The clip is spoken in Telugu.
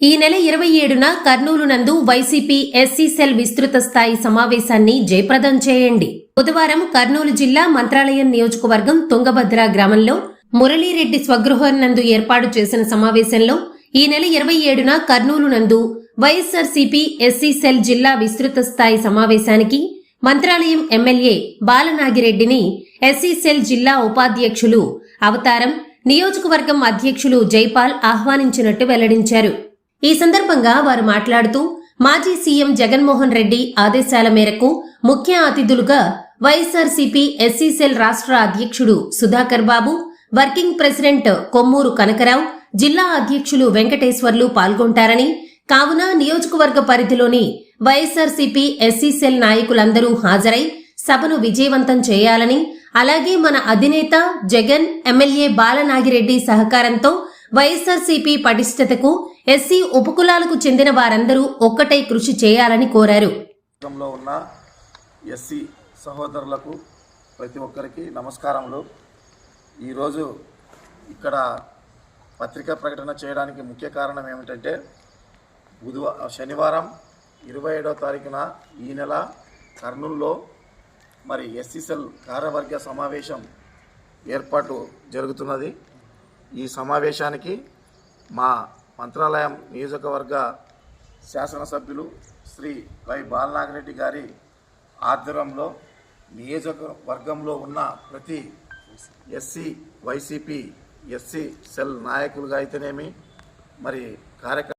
ఈ నెల ఇరవై ఏడున కర్నూలు నందు వైసీపీ ఎస్సీ సెల్ విస్తృత స్థాయి సమావేశాన్ని జయప్రదం చేయండి. బుధవారం కర్నూలు జిల్లా మంత్రాలయం నియోజకవర్గం తుంగభద్ర గ్రామంలో మురళీరెడ్డి స్వగృహం నందు ఏర్పాటు చేసిన సమావేశంలో ఈ నెల ఇరవై ఏడున కర్నూలు నందు వైఎస్ఆర్సీపీ ఎస్సీ సెల్ జిల్లా విస్తృత స్థాయి సమావేశానికి మంత్రాలయం ఎమ్మెల్యే బాలనాగిరెడ్డిని ఎస్సీ సెల్ జిల్లా ఉపాధ్యక్షులు అవతారం నియోజకవర్గం అధ్యక్షులు జైపాల్ ఆహ్వానించినట్టు వెల్లడించారు. ఈ సందర్భంగా వారు మాట్లాడుతూ మాజీ సీఎం జగన్మోహన్ రెడ్డి ఆదేశాల మేరకు ముఖ్య అతిథులుగా వైఎస్ఆర్సీపీ ఎస్సీ సెల్ రాష్ట్ర అధ్యక్షుడు సుధాకర్ బాబు వర్కింగ్ ప్రెసిడెంట్ కొమ్మూరు కనకరావు జిల్లా అధ్యక్షులు వెంకటేశ్వర్లు పాల్గొంటారని కావున నియోజకవర్గ పరిధిలోని వైఎస్ఆర్సీపీ ఎస్సీ సెల్ నాయకులందరూ హాజరై సభను విజయవంతం చేయాలని అలాగే మన అధినేత జగన్ ఎమ్మెల్యే బాలనాగిరెడ్డి సహకారంతో వైఎస్ఆర్సీపీ పటిష్టతకు ఎస్సీ ఉపకులాలకు చెందిన వారందరూ ఒక్కటై కృషి చేయాలని కోరారు. ఉన్న ఎస్సీ సహోదరులకు ప్రతి ఒక్కరికి నమస్కారములు. ఈరోజు ఇక్కడ పత్రికా ప్రకటన చేయడానికి ముఖ్య కారణం ఏమిటంటే బుధవారం శనివారం ఇరవై ఏడవ తారీఖున ఈ నెల కర్నూలులో మరి ఎస్సీసెల్ కార్యవర్గ సమావేశం ఏర్పాటు జరుగుతున్నది. ఈ సమావేశానికి మా మంత్రాలయం నియోజకవర్గ శాసనసభ్యులు శ్రీ వై బాలనాగిరెడ్డి గారి ఆధ్వర్యంలో నియోజకవర్గంలో ఉన్న ప్రతి ఎస్సీ వైసీపీ ఎస్సీ సెల్ నాయకులుగా అయితేనేమి మరి కార్యక్రమ